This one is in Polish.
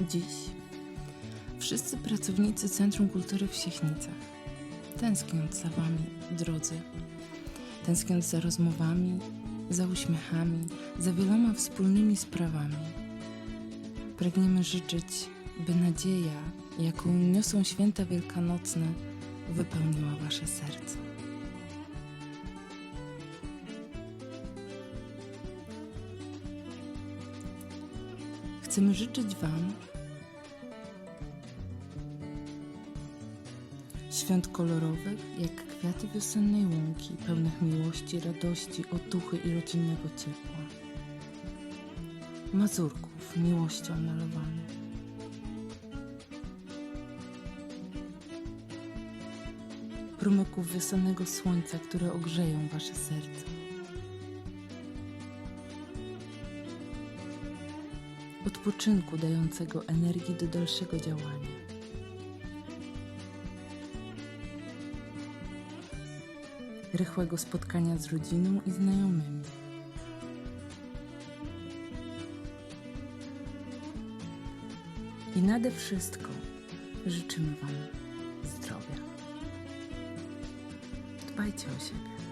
Dziś wszyscy pracownicy Centrum Kultury w Siechnicach, tęskniąc za Wami, drodzy, tęskniąc za rozmowami, za uśmiechami, za wieloma wspólnymi sprawami. Pragniemy życzyć, by nadzieja, jaką niosą święta wielkanocne, wypełniła Wasze serce. Chcemy życzyć Wam świąt kolorowych, jak kwiaty wiosennej łąki, pełnych miłości, radości, otuchy i rodzinnego ciepła. Mazurków miłością malowanych. Promyków wiosennego słońca, które ogrzeją Wasze serce. Odpoczynku dającego energii do dalszego działania. rychłego spotkania z rodziną i znajomymi. I nade wszystko życzymy Wam zdrowia. Dbajcie o siebie.